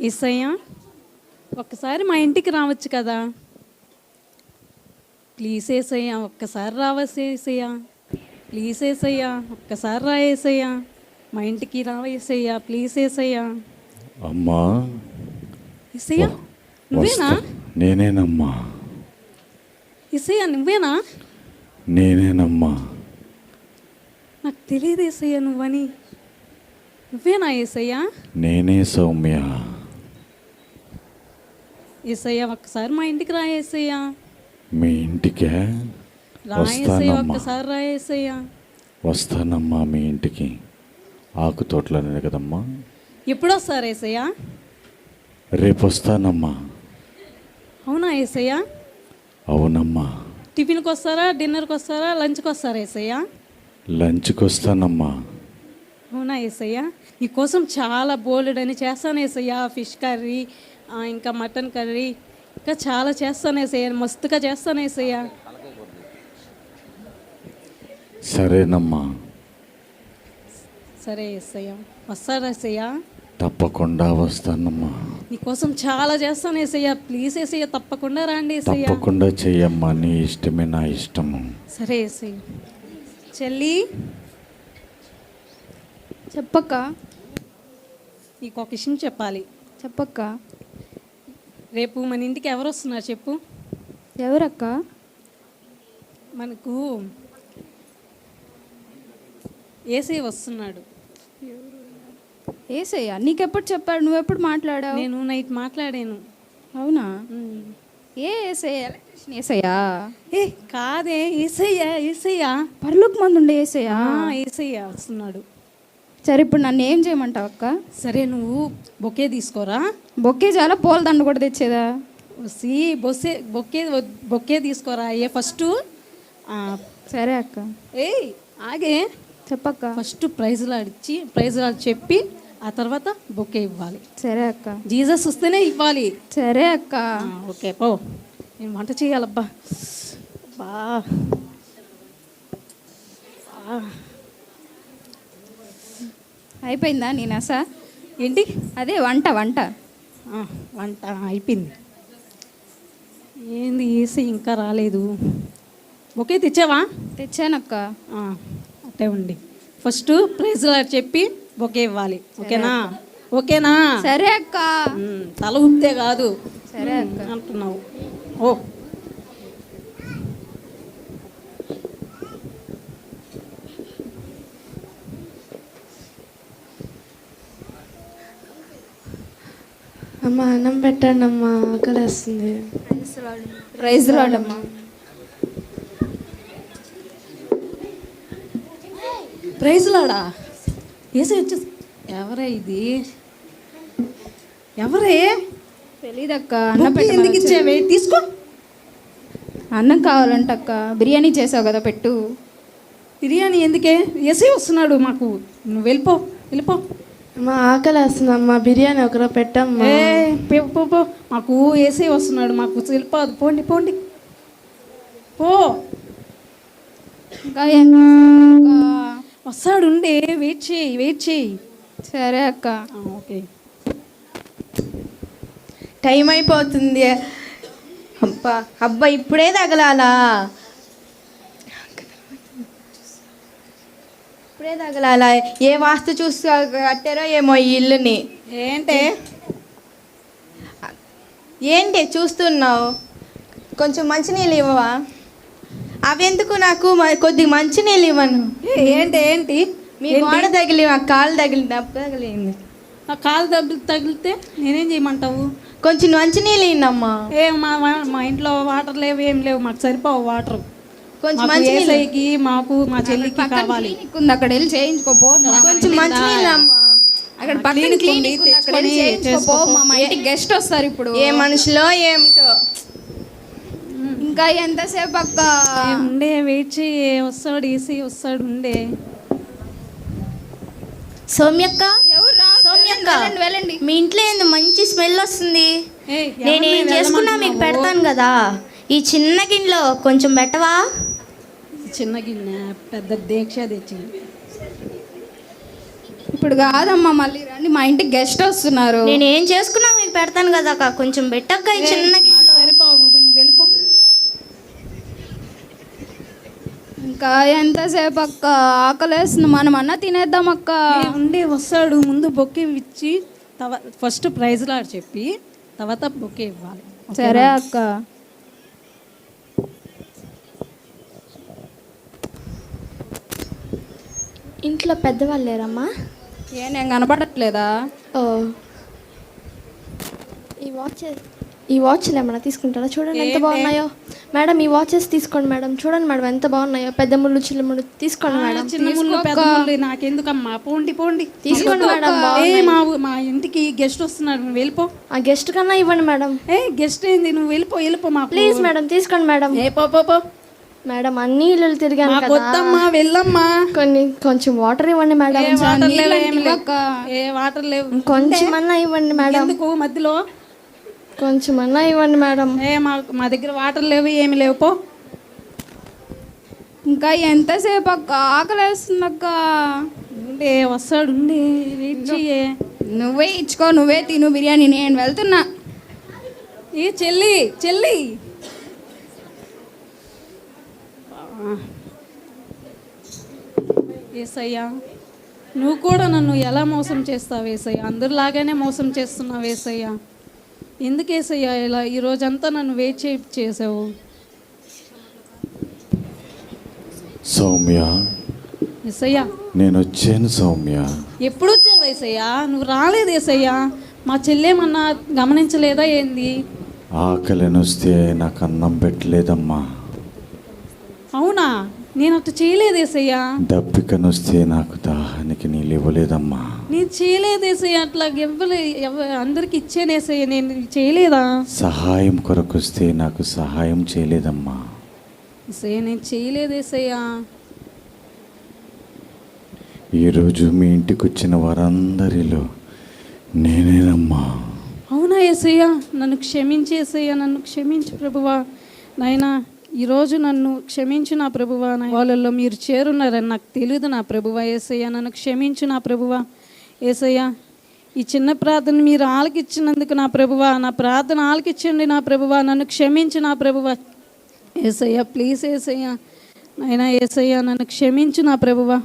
ఈసయ్య ఒక్కసారి మా ఇంటికి రావచ్చు కదా? ప్లీజ్ ఏసయ్యా ఒక్కసారి రావచ్చు ఏసయ్యా. ప్లీజ్ ఏసయ్యా ఒక్కసారి రా ఏసయ్యా. మా ఇంటికి రావేసయ్యా ప్లీజ్ ఏసయ్యా. అమ్మా. ఏసయ్యా నువ్వేనా? నేనేనమ్మా. ఏసయ్యా నువ్వేనా? నేనేనమ్మా. నాకు తెలియదు ఏసయ్యా నువ్వని. నువ్వేనా ఏసయ్యా? నేనే సౌమ్య. ఏసయ్యా ఒక్కసారి మా ఇంటికి రా ఏసయ్యా. మీ ఇంటికే రా ఏసయ్యా వస్తానమ్మా. ఒక్కసారి రా ఏసయ్యా. వస్తానమ్మా మీ ఇంటికి. ఆకు తోటలోనే కదమ్మా. ఎప్పుడు వస్తారు ఏసయ్యా? రేపు వస్తానమ్మా అవునా ఏసయ్యా? అవునమ్మా. టిఫిన్కి వస్తారా డిన్నర్కి వస్తారా లంచ్కి వస్తారా ఏసయ్యా? లంచ్కి వస్తానమ్మా అవునా ఏసయ్యా? నీకోసం చాలా బోలెడ్ అని చేస్తాను ఏసయ్యా ఫిష్ కర్రీ ఇంకా మటన్ కర్రీ. ఇంకా చాలా చేస్తాను ఏసయ్యా మస్తుగా చేస్తాను ఏసయ్యా సరేనమ్మా. సరే ఏసయ్యా వస్తారా ఏసయ్యా తప్పకుండా వస్తానమ్మా. నీకోసం చాలా చేస్తాను ఏసయ్యా ప్లీజ్ ఏసయ్యా తప్పకుండా రాండి ఏసయ్యా తప్పకుండా చెయ్యమ్మా నీ ఇష్టమే నా ఇష్టము. సరే ఏసయ్య చెల్లి? చెప్పక్క. నీకు ఒక విషయం చెప్పాలి. చెప్పక్క. రేపు మన ఇంటికి ఎవరు వస్తున్నారు చెప్పు? ఎవరక్క? మనకు ఏసీ వస్తున్నాడు. ఏసయ్యా నీకెప్పుడు చెప్పాడు? నువ్వెప్పుడు మాట్లాడావు? నేను నైట్ మాట్లాడాను. అవునా. ఏ ఏసయ్య ఎలక్ట్రిషన్ ఏసయ్యా ఏ కాదే ఏసయ్యా ఏసయ్యా. పర్లోకి మంది ఉండే ఏసయ్యా ఏసయ్యా వస్తున్నాడు. సరే ఇప్పుడు నన్ను ఏం చేయమంటావు అక్క? సరే నువ్వు బొకే తీసుకోరా? బొక్కే చాలా పూల దండ కూడా తెచ్చేదా? సి బొస్సే బొకే బొకే తీసుకోరా? ఏ ఫస్ట్? సరే అక్క. ఏ ఆగే. చెప్పక్క. ఫస్ట్ ప్రైజ్లు ఆడిచ్చి ప్రైజ్లు చెప్పి ఆ తర్వాత బొకే ఇవ్వాలి. సరే అక్క. జీసస్ వస్తేనే ఇవ్వాలి. సరే అక్క. ఓకే పో. నేను వంట చేయాలబ్బా. బా. అయిపోయిందా నీ నస ఏంటి? అదే వంట వంట. వంట అయిపోయింది. ఏంది ఏసీ ఇంకా రాలేదు. ఓకే తెచ్చావా? తెచ్చానక్క. అట్టే ఉండి. ఫస్ట్ ప్రైజ్ చెప్పి బొకే ఇవ్వాలి. ఓకేనా? ఓకేనా? సరే అక్క. తల ఊపితే కాదు. సరే అక్క. అంటున్నావు. ఓ. అమ్మ అన్నం పెట్టండి అమ్మ ఆకలి వస్తుంది ప్రైజ్ లాడమ్మా ప్రైజ్లాడా ఏసీ వచ్చేసి ఎవరే ఇది? ఎవరే? తెలీదక్క అన్నం పెట్టమని ఎందుకు ఇచ్చావే? తీసుకో. అన్నం కావాలంటక్క బిర్యానీ చేసావు కదా పెట్టు. బిర్యానీ ఎందుకే? ఏసీ వస్తున్నాడు మాకు. నువ్వు వెళ్ళిపో వెళ్ళిపో. అమ్మ ఆకలి వస్తుంది అమ్మ బిర్యానీ ఒకరో పెట్టమ్మా. ఏ పో, మాకు ఏసీ వస్తున్నాడు మాకు వెళ్ళిపోదు పోండి పోండి. పో. ఇంకా? వస్తాడు ఉండే వెయిట్ చేయి వెయిట్ చేయి. సరే అక్క. ఓకే. టైం అయిపోతుంది. అబ్బా అబ్బా ఇప్పుడే తగలాలా? ఇప్పుడే తగలాలా? ఏ వాస్తు చూసి కట్టారో ఏమో ఈ ఇల్లుని. ఏంటే? ఏంటి చూస్తున్నావు? కొంచెం మంచినీళ్ళు ఇవ్వవా? అవెందుకు నాకు కొద్దిగా మంచినీళ్ళు ఇవ్వను. ఏంటి ఏంటి? మీ గోడ తగిలి ఆ కాలు తగిలి తగిలింది. ఆ కాలు తగిలి తగిలితే నేనేం చేయమంటావు? కొంచెం మంచినీళ్ళు ఇన్నమ్మా ఏ మా మా- మా ఇంట్లో వాటర్ లేవు ఏం లేవు మాకు సరిపోవు వాటర్. కొంచెం ఏసైకి మాకు మా చెల్లికి పక్కన కావాలి. ఉంది అక్కడ వెళ్ళి చేయించుకోపో. కొంచెం అమ్మా. అక్కడ పక్కన క్లినిక్ తెచ్చుకొని చేయించుకోపో. మా ఇంటికి గెస్ట్ వస్తారు ఇప్పుడు. ఏ మనుషులో ఏమిటో. ఇంకా ఎంతసేపు అక్క? ఉండే వెయిట్ చేయి వస్తాడు ఏసీ వస్తాడు ఉండే. సౌమ్యక్క? సౌమ్యక్క వెళ్ళండి, వెళ్ళండి. మీ ఇంట్లో ఏంది? మంచి స్మెల్ వస్తుంది. నేను ఏం చేసుకున్నా మీకు? పెడతాను కదా. ఈ చిన్న గిన్నెలో కొంచెం పెట్టవా? చిన్న గిన్నె పెద్ద దీక్ష తెచ్చింది ఇప్పుడు కాదమ్మా మళ్ళీ రండి. మా ఇంటికి గెస్ట్ వస్తున్నారు. నేను ఏం చేసుకున్నా మీకు పెడతాను కదా అక్క. కొంచెం పెట్టక్క ఈ చిన్న గిన్నెలో. సరిపోవు. నువ్వు వెళ్ళిపో. ఇంకా ఎంతసేపు అక్క? ఆకలేస్తుంది. మనం అన్న తినేద్దాం అక్క. ఏ, ఉండే వస్తాడు. ముందు బొకే ఇచ్చి తవ ఫస్ట్ ప్రైజ్ లాగా చెప్పి తర్వాత బొకే ఇవ్వాలి. సరే అక్క. ఇంట్లో పెద్దవాళ్ళు లేరమ్మా? ఏ నేను కనపడట్లేదా? ఓ. ఈ వాచ్ ఈ వాచ్లు ఏమన్నా తీసుకుంటారా? చూడండి ఎంత బాగున్నాయో. మేడం ఈ వాచెస్ తీసుకోండి మేడం. చూడండి మేడం ఎంత బాగున్నాయో. పెద్ద ముళ్ళు చిన్న ముళ్ళు తీసుకోండి మేడం. చిన్న ముళ్ళు పెద్ద ముళ్ళు నాకెందుకమ్మా? పోండి పోండి. తీసుకోండి మేడం ఏ మా మా ఇంటికి గెస్ట్ వస్తున్నాడు నువ్వు వెళ్ళిపో. ఆ గెస్ట్ కన్నా ఇవ్వండి మేడం. ఏ గెస్ట్ ఏంది? నువ్వు వెళ్ళిపో వెళ్ళిపో మా ప్లీజ్ మేడం తీసుకోండి మేడం. ఏ పో పో. మేడం అన్ని ఇల్లు తిరిగాను వద్దమ్మా వెళ్ళమ్మా. కొన్ని కొంచెం వాటర్ ఇవ్వండి మేడం. వాటర్ లేవు ఏం వాటర్ లేవు. కొంచెం అన్నా ఇవ్వండి మేడం. ఎందుకు మధ్యలో? కొంచెం అన్నా ఇవ్వండి మేడం. ఏ మా మా దగ్గర వాటర్ లేవు ఏమి లేవు పో. ఇంకా ఎంతసేపు అక్క? ఆకలేస్తుంది అక్క ఉండే వస్తాడు ఉండే వెయిట్ చెయ్యే. నువ్వే ఇచ్చుకో నువ్వే తిను బిర్యానీ నేను వెళ్తున్నా. ఏ చెల్లి చెల్లి. ఏసయ్యా నువ్వు కూడా నన్ను ఎలా మోసం చేస్తావు ఏసయ్యా? అందరిలాగానే మోసం చేస్తున్నావు ఏసయ్యా. ఎందుకు ఏసయ్యా ఇలా ఈ రోజంతా నన్ను వెయిట్ చే చేసావు? సౌమ్య నేను వచ్చాను సౌమ్య. ఎప్పుడు వచ్చావు ఏసయ్యా? నువ్వు రాలేదు ఏసయ్యా. మా చెల్లేమన్నా గమనించలేదా ఏంది? ఆకలినొస్తే నాకు అన్నం పెట్టలేదమ్మా. నేను అట్లా చేయలేదు ఏసయ్యా. దప్పికనొస్తే నాకు దాహానికి నీళ్ళు ఇవ్వలేదమ్మా. నేను చేయలేదు ఏసయ్య. అట్లా ఎవ్వలే ఎవ అందరికి ఇచ్చాను ఏసయ్య. నేను చేయలేదా? సహాయం కొరకొస్తే నాకు సహాయం చేయలేదమ్మా. ఏసయ్య నేను చేయలేదు ఏసయ్య. ఈరోజు మీ ఇంటికి వచ్చిన వారందరిలో నేనేనమ్మా. అవునా ఏసయ్య? నన్ను క్షమించి ఏసయ్య. నన్ను క్షమించు ప్రభువా. నాయనా ఈరోజు నన్ను క్షమించు నా ప్రభువ వాళ్ళల్లో మీరు చేరున్నారని నాకు తెలియదు నా ప్రభువా ఏసయ్య నన్ను క్షమించు నా ప్రభువ ఏసయ్య. ఈ చిన్న ప్రార్థన మీరు ఆలకిచ్చినందుకు నా ప్రభువ నా ప్రార్థన ఆలకిచ్చండి నా ప్రభువ నన్ను క్షమించు నా ప్రభువ. ఏసయ్య ప్లీజ్ ఏసయ్య. నాయనా ఏసయ్య నన్ను క్షమించు నా ప్రభువా.